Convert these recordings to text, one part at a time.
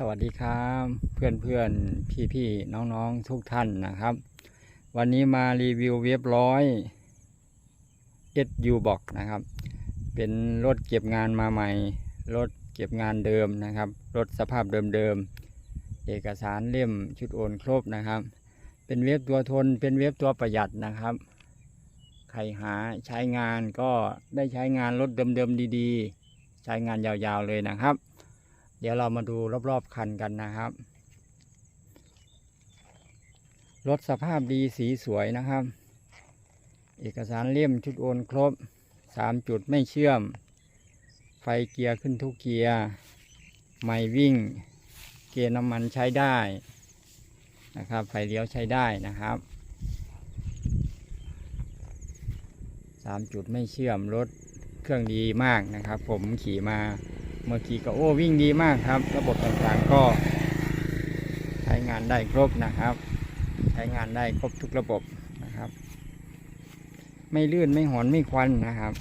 สวัสดีครับเพื่อนเพื่อนพี่พี่ๆน้องๆทุกท่านนะครับ วันนี้มารีวิวเว็บร้อย SU Box นะครับ เป็นรถเก็บงานมาใหม่ รถเก็บงานเดิมนะครับ รถสภาพเดิมๆ เอกสารเล่มชุดโอนครบนะครับ เป็นเว็บตัวทน เป็นเว็บตัวประหยัดนะครับ ใครหาใช้งานก็ได้ใช้งานรถเดิมๆดีๆ ใช้งานยาวๆเลยนะครับ เดี๋ยวเรามาดูรอบๆคันกันนะครับ รถสภาพดีสีสวยนะครับ เอกสารเล่มชุดโอนครบ 3 จุดไม่เชื่อม ไฟเกียร์ขึ้นทุกเกียร์ ไม่วิ่ง เกียร์น้ำมันใช้ได้นะครับ ไฟเลี้ยวใช้ได้นะครับ 3 จุดไม่เชื่อมรถเครื่องดีมากนะครับ ผมขี่มา เมื่อกี้ก็โอ้วิ่งดีมากครับ ระบบต่างๆก็ใช้งานได้ครบนะครับ ใช้งานได้ครบทุกระบบนะครับ ไม่ลื่นไม่หอนไม่ควันนะครับ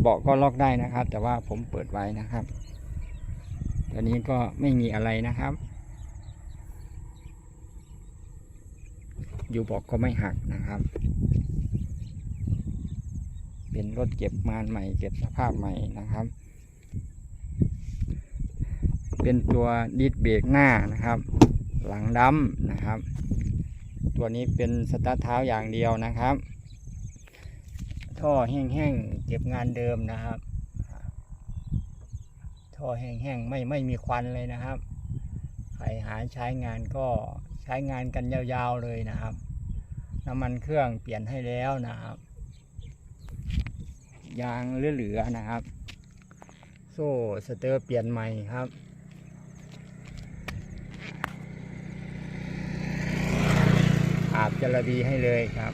เบาะก็ล็อกได้นะครับ แต่ว่าผมเปิดไว้นะครับตอนนี้ก็ไม่มีอะไรนะครับ อยู่เบาะก็ไม่หักนะครับ เป็นรถเก็บมานใหม่ เก็บสภาพใหม่นะครับ เป็นตัวดิสเบรกหน้านะครับ หลังดั้มนะครับ ตัวนี้เป็นสตาร์ทเท้าอย่างเดียวนะครับ ท่อแห้งๆเก็บงานเดิมนะครับ ท่อแห้งๆไม่ไม่มีควันเลยนะครับใครหาใช้งานก็ใช้งานกันยาวๆเลยนะครับน้ำมันเครื่องเปลี่ยนให้แล้วนะครับ ยางเหลือๆนะครับ โซ่สเตอร์เปลี่ยนใหม่ครับอาบจระบีให้เลยครับ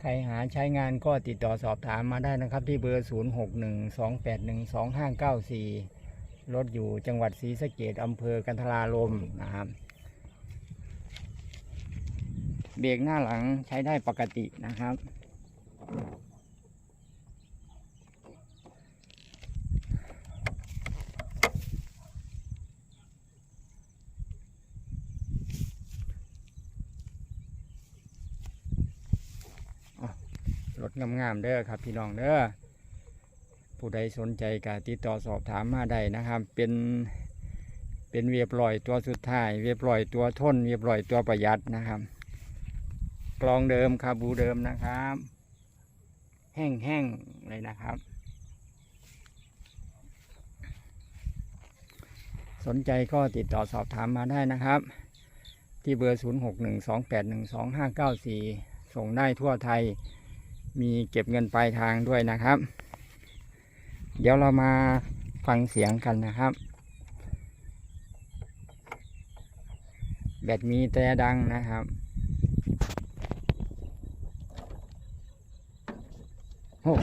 ใครหาใช้งานก็ติดต่อสอบถามมาได้นะครับ ที่เบอร์ 0612812594 รถอยู่จังหวัดศรีสะเกดอำเภอกันทราลมนะครับ เบรกหน้าหลังใช้ได้ปกตินะครับ รถงามๆเด้อครับพี่น้องเด้อผู้ใดสนใจก็ติดต่อสอบถามมาได้นะครับ เป็นเป็นเวียบลอยตัวสุดท้าย เวียบลอยตัวทน เวียบลอยตัวประหยัดนะครับ กลองเดิมคาบูเดิมนะครับ แห้งๆเลยนะครับ สนใจก็ติดต่อสอบถามมาได้นะครับ ที่เบอร์ 0612812594 ส่งได้ทั่วไทยมีเก็บเงินปลายทางด้วยนะครับ เดี๋ยวเรามาฟังเสียงกันนะครับ แบตมีแต่ดังนะครับ โอ้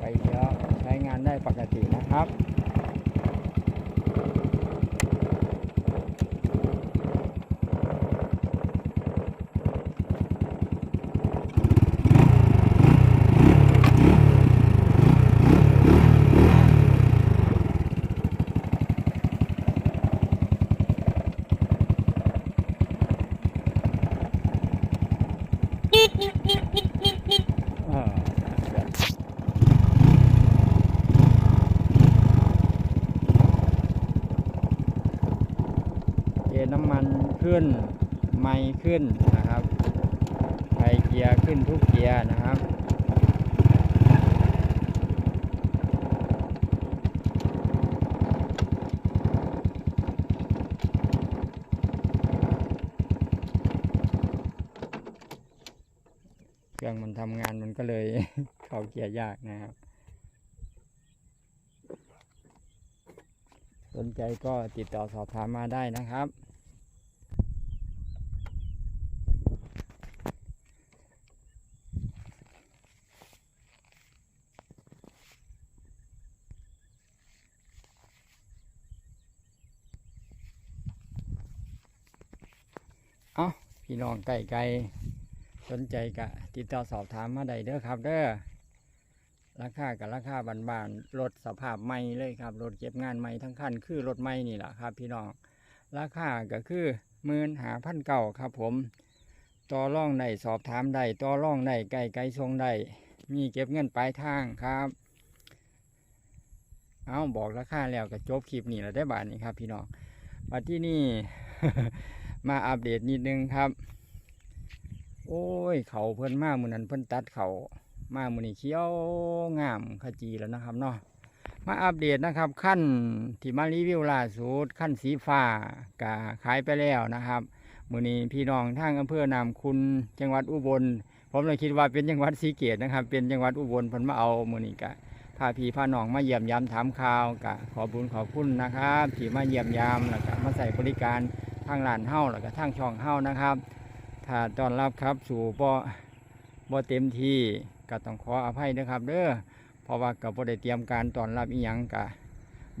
ไปเยอะใช้งานได้ปกตินะครับ อ่าเกณฑ์น้ำมัน ขึ้น ไม่ขึ้นนะครับไฟเกียร์ขึ้นทุกเกียร์นะครับเครื่องมันทำงานมันก็เลยเข้าเกียร์ยากนะครับ สนใจก็ติดต่อสอบถามมาได้นะครับ เอา พี่น้องไก่ไก่สนใจกะติดต่อสอบถามมาได้เด้อครับ เด้อราคากับราคาบานๆรถสภาพใหม่เลยครับรถเก็บงานใหม่ทั้งคันคือรถใหม่นี่แหละครับ พี่น้องราคาก็คือหมื่นหาพันเก่าครับ ผมต่อร่องได้สอบถามได้ต่อร่องได้ไก่ไก่ทรงได้มีเก็บเงินปลายทางครับเอาบอกราคาแล้วก็จบคลิปนี่แล้วได้บาทนี้ครับ พี่น้องมาที่นี่ มาอัปเดตนิดนึงครับ โอ้ย เขาเพิ่นมามือนั้นเพิ่นตัดเขามามือนี้เขี้ยวงามขจีแล้วนะครับเนาะมาอัปเดตนะครับขั้นที่มารีวิวล่าสุดขั้นสีฟ้ากะขายไปแล้วนะครับมือนี้พี่น้องทางอำเภอนามคุณจังหวัดอุบล ผมเลยคิดว่าเป็นจังหวัดศรีเกตนะครับ เป็นจังหวัดอุบลเพิ่นมาเอามือนี้กะพาพี่พาน้องมาเยี่ยมยามถามข่าวกะขอบุญขอบคุณนะครับที่มาเยี่ยมยามแล้วก็มาใส่บริการ ทางร้านเฮ้าแล้วก็ทางช่องเฮ้านะครับ ถ้าตอนรับครับสู่บ่บ่เต็มที่ก็ต้องขออภัยนะครับ เด้อเพราะว่ากับบ่ได้เตรียมการตอนรับอีหยังกะ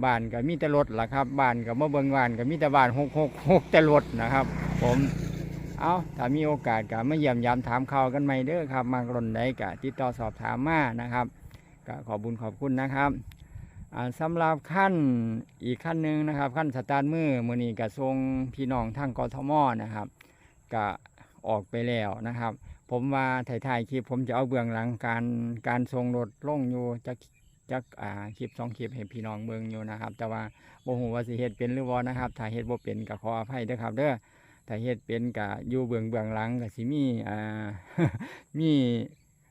บ้านก็มีแต่รถล่ะครับบ้านก็มาเบิ่งบ้านก็มีแต่บ้านหกหกหกแต่รถนะครับ ผมเอาถ้ามีโอกาสก็มาเยี่ยมยามถามข่าวกันใหม่เด้อครับ มากรนใดก็ติดต่อสอบถามมานะครับก็ขอบุญขอบคุณนะครับ สำหรับขั้นอีกขั้นหนึ่งนะครับ ขั้นสตาร์ทมือมือนี้กระทรงพี่น้องทางกทมนะครับก็ออกไปแล้วนะครับ ผมว่าถ่ายถ่ายๆคลิปผมจะเอาเบื้องหลังการการทรงรถล่งอยู่จักจักอ่าคลิปสองคลิปให้พี่น้องเบิ่งอยู่นะครับ แต่ว่าบ่ฮู้ว่าสิเฮ็ดเป็นหรือบ่นะครับ ถ้าเฮ็ดบ่เป็นก็ขออภัยด้อครับเด้อถ้าเฮ็ดเป็นก็อยู่เบื้องเบื้องหลังก็สิมีอ่ามี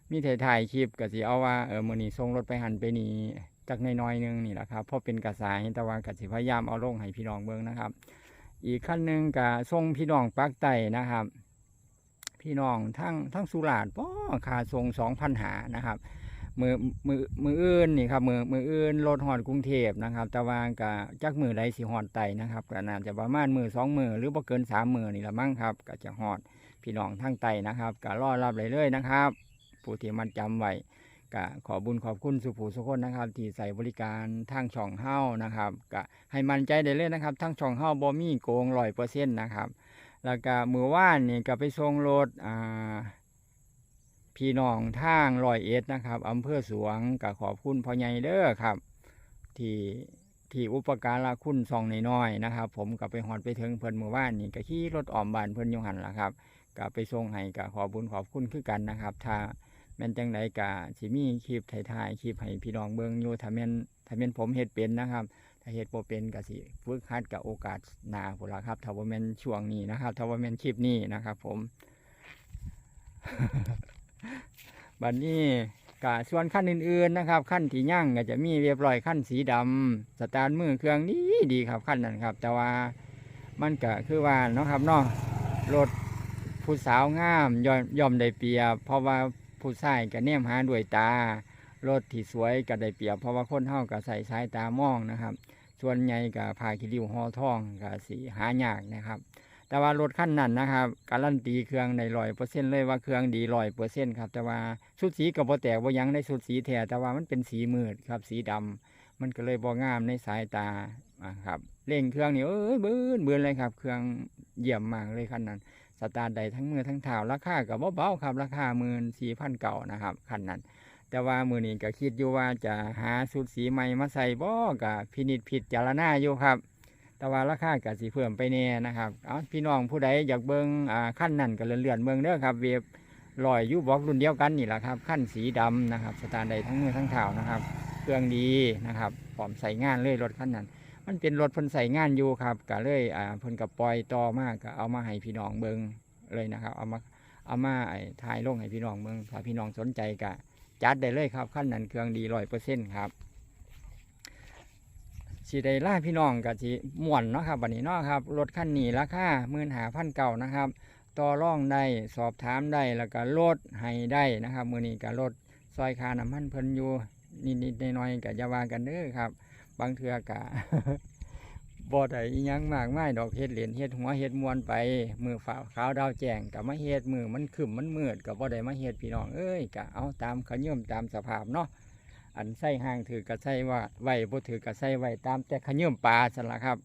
มีถ่ายถ่ายคลิปก็สิเอาว่าเออมื้อนี้ส่งรถไปหันไปนี่ จากน้อยๆหนึงนี่แหละครับเพราะเป็นกระสายแต่ว่าก็สิพยายามเอาลงให้พี่น้องเบิ่งนะครับ อีกขั้นหนึ่งก็ส่งพี่น้องปักไตนะครับ พี่น้องทั้งทั้งสุราษฎร์ป้อค่าส่งสองพันหานะครับมือมือมืออื่นนี่ครับมือมืออื่นรถหอดกรุงเทพนะครับแต่ว่าก็จักมือใดสิหอดไตนะครับก็น่าจะประมาณมือสองมือหรือบ่เกินสามมือนี่ละมั้งครับก็จะหอดพี่น้องทั้งไตนะครับก็รอรับเลยเลยๆนะครับ ผู้ที่มันจำไว้ ก็ขอบุญขอบคุณสุภูสุคนนะครับ ที่ใส่บริการทางช่องเฮ้านะครับก็ให้มั่นใจได้เลยนะครับทางช่องเฮ้าบ่มีโกงร้อยเปอร์เซ็นต์นะครับ แล้วก็มือว่านนี่ก็ไปส่งรถอ่าพี่น้องทางลอยเอ็ดนะครับอำเภอสวงก็ขอบคุณพ่อใหญ่เด้อครับ ที่ที่อุปการะคุณซองน้อยๆนะครับ ผมก็ไปหอดไปถึงเพิ่นมือว่านนี่ก็ขี่รถออมบ้านเพิ่นอยู่หันละครับก็ไปส่งให้ก็ขอบุญขอบคุณคือกันนะครับ ถ้า ม่นจังไดกะสิมีคลิปถ่ายๆคลิปให้พี่น้องเบิ่งอยู่ถ้าแม่นถ้าแม่นผมเฮ็ดเป็นนะครับ ถ้าเฮ็ดบ่เป็นก็สิฝึกหัดกับโอกาสหน้าพุ่นล่ะครับ ถ้าบ่แม่นช่วงนี้นะครับ ถ้าบ่แม่นคลิปนี้นะครับ ผม บัดนี้ก็ส่วนขั้นอื่นๆนะครับ ขั้นที่ย่างก็จะมีเรียบร้อยขั้นสีดำสตาร์ทมือเครื่องดีดีครับขั้นนั้นครับ แต่ว่ามันก็คือว่าเนาะครับเนาะรถผู้สาวงามยอมย่อมได้เปรียบเพราะว่า ผู้ชายก็แนมหาด้วยตารถที่สวยก็ได้เปรียบเพราะว่าคนเฮาก็ใส่สายตามองนะครับ ส่วนใหญ่ก็พาคิริวห่อทองก็สีหายากนะครับ แต่ว่ารถคันนั้นนะครับการันตีเครื่องในร้อยเปอร์เซ็นต์เลยว่าเครื่องดีร้อยเปอร์เซ็นต์ครับแต่ว่าชุดสีก็บ่แตกบ่หยังในชุดสีแท้แต่ว่ามันเป็นสีมืดครับสีดำมันก็เลยบ่งามในสายตาครับเร่งเครื่องนี่เอ้ยเบิ้นเบิ้นเลยครับ เครื่องเยี่ยมมากเลยคันนั้น สตาร์ทได้ทั้งมือทั้งเท้าราคากับเบาๆครับราคาหมื่นสี่พันเก่านะครับคันนั้นแต่ว่ามือนี้ก็คิดอยู่ว่าจะหาชุดสีใหม่มาใส่บ่กับพินิจผิดจารณาอยู่ครับ แต่ว่าราคาก็สิเพิ่มไปแน่นะครับเอาพี่น้องผู้ใดอยากเบิงอ่าขั้นนั้นก็เลื่อนๆเบิ่งเด้อครับเวฟลอยยูบอกรุ่นเดียวกันนี่แหละครับขั้นสีดำนะครับ สตาร์ทได้ทั้งมือทั้งเท้านะครับ เครื่องดีนะครับพร้อมใส่งานเลยรถคันนั้น มันเป็นรถเพิ่นใส่งานอยู่ครับก็เลยอ่าเพิ่นกับปล่อยต่อมากก็เอามาให้พี่น้องเบิงเลยนะครับ เอามาเอามาไอ้ถ่ายลงให้พี่น้องเบิงถ้าพี่น้องสนใจก็จัดได้เลยครับขั้นนั้นเครื่องดีร้อยเปอร์เซ็นต์ครับสิได้ล่าพี่น้องกับสิม่วนเนาะครับบัดนี้เนาะครับรถคันนี้ราคาหมื่นหาพันเก่านะครับ ต่อร่องได้สอบถามได้แล้วก็ลดให้ได้นะครับมือนี้ก็ลดซอยคาน้ำมันเพิ่นอยู่นิดๆหน้อยๆก็จะว่ากันเด้อครับ บางเทือกะบ่ได้อิหยังมากไมายดอกเฮ็ดเหรียญเฮ็ดหัวเฮ็ดมวนไป มือฟ้าขาวดาวแจ้งกับมาเฮ็ดมือมันขึ้นมันมืดกับบ่ได้มาเฮ็ดพี่น้องเอ้ยก็เอาตามขยื่มตามสภาพเนาะอันใส่ห่างถือก็ใส่ว่าไหวบ่ถือก็ใส่ไหวตามแต่ขยื่มปลาซั่นละครับ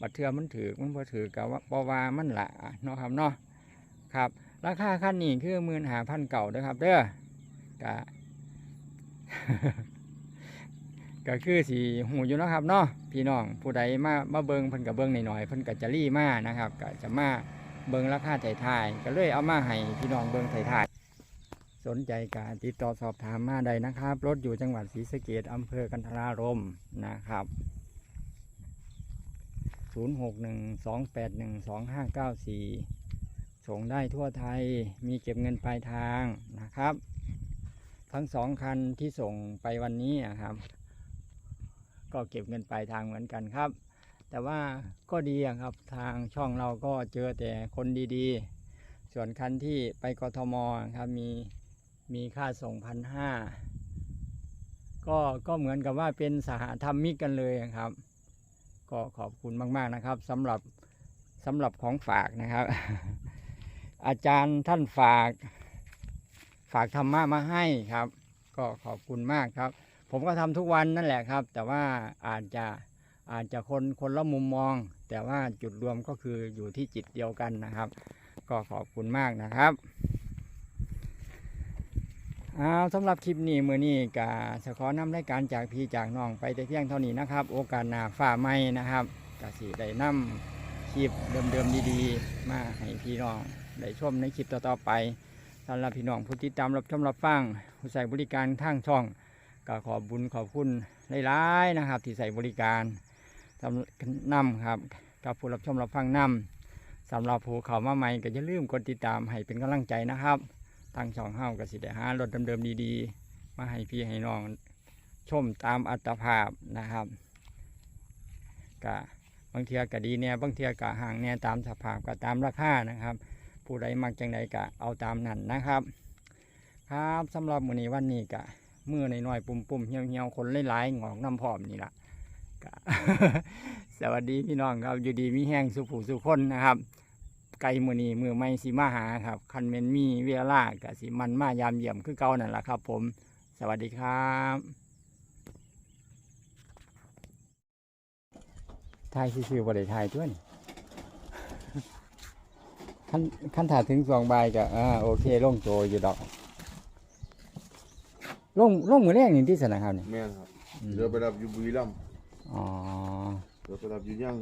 บัดเทื่อมันถือมันบ่ถือก็ว่าบ่ว่ามันละเนาะครับเนาะครับ ราคาคันนี้คือ15,000เก่าเด้อครับ เด้อก็ ก็คือสีหูอยู่นะครับเนาะพี่น้องผู้ใดมามาเบิงเพิ่นกับเบิงหน่อยๆเพิ่นก็จะรีมานะครับก็จะมาเบิงราคาไถ่ทายก็เลยเอามาให้พี่น้องเบิงไถ่ทายสนใจการติดต่อสอบถามมาได้นะครับ รถอยู่จังหวัดศรีสะเกดอำเภอกันทรารมนะครับ 0612812594 ส่งได้ทั่วไทยมีเก็บเงินปลายทางนะครับ ทั้งสองคันที่ส่งไปวันนี้นะครับ ก็เก็บเงินปลายทางเหมือนกันครับ แต่ว่าก็ดีอะครับทางช่องเราก็เจอแต่คนดีๆ ส่วนคันที่ไปกทมครับมีมีค่าส่งพันห้าก็ก็เหมือนกับว่าเป็นสหธรรมิกกันเลยครับ ก็ขอบคุณมาก ๆนะครับสำหรับสำหรับของฝากนะครับ อาจารย์ท่านฝาก ฝากธรรมะมาให้ครับ ก็ขอบคุณมากครับ ผมก็ทำทุกวันนั่นแหละครับ แต่ว่าอาจจะอาจจะคนคนละมุมมอง แต่ว่าจุดรวมก็คืออยู่ที่จิตเดียวกันนะครับ ก็ขอบคุณมากนะครับเอาสำหรับคลิปนี้มือนี้กาสขอนำรายการจากพี่จากน้องไปแต่เพียงเท่านี้นะครับ โอกาสหน้าฝ่าไม่นะครับกสิได้นำคลิปเดิมๆดีๆ มาให้พี่น้องได้ชมในคลิปต่อๆไปสำหรับพี่น้องผู้ติดตามรับชมรับฟังผู้ใส่บริการทางช่อง ก็ขอบบุญขอบคุณหลายๆนะครับ ที่ใส่บริการสำนำครับกับผู้รับชมรับฟังนำสำหรับผู้เข้ามาใหม่ก็อย่าลืมกดติดตามให้เป็นกำลังใจนะครับทางช่องเฮาก็สิได้หารถเดิมๆดีๆ มาให้พี่ให้น้องชมตามอัตภาพนะครับก็บางเทียก็ดีเนี่ยบางเทียก็ห่างเนี่ยตามสภาพก็ตามราคานะครับ ผู้ใดมักจังใดก็เอาตามนั้นนะครับ ครับสำหรับมื้อนี้วันนี้ก็ มือหน่อยๆปุ่มๆเหี่ยวๆคนหลายๆงอกน้ำพร้อมนี่ละสวัสดีพี่น้องครับอยู่ดีมีแห้งสุผูสุคนนะครับ ไก่มือนีมือไม่สีมาหาครับ คันเมนมีเวลากับสีมันมายามเยี่ยมคือเก่านั่นแหละครับ ผม สวัสดีครับทายซื่อๆบริทายด้วยขั้นขั้นถ่ายถึงสองใบก็อ่าโอเคล่งโจอยู่ดอก ลงลงมือแรกนี่ที่สนามครับนี่แม่นครับอืมเดี๋ยวไปรับอยู่บุรีรัมย์อ๋อเดี๋ยวไปรับอยู่ย่าง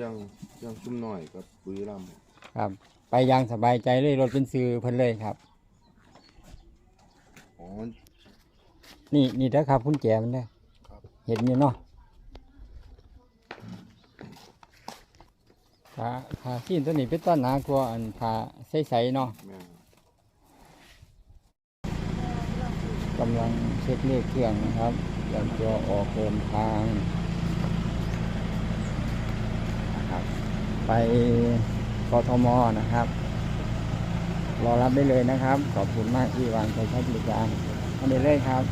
ย่างย่างชุ่มหน่อยกับบุรีรัมย์ครับ ไปอยังสบายใจเลยรถเป็นซื้อเพิ่นเลยครับอ๋อนี่นี่เด้อครับคุณแจมันเด้อครับเห็นอยู่เนาะขาขาที่ตัวนี้เป็นต้นหนากลัวาอันขาใสๆเนาะ แม่นครับ กำลังเช็คเลขเครื่องนะครับเตรียมตัวออกเดินทางนะครับไปกทมนะครับ รอรับได้เลยนะครับ ขอบคุณมากที่วางใจใช้บริการมาได้เลยครับ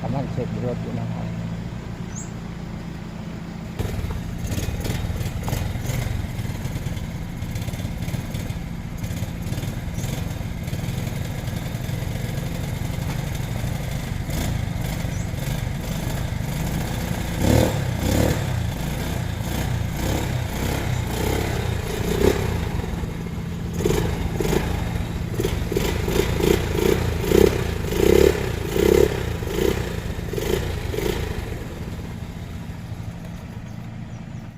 กำลังเช็ครถอยู่นะครับ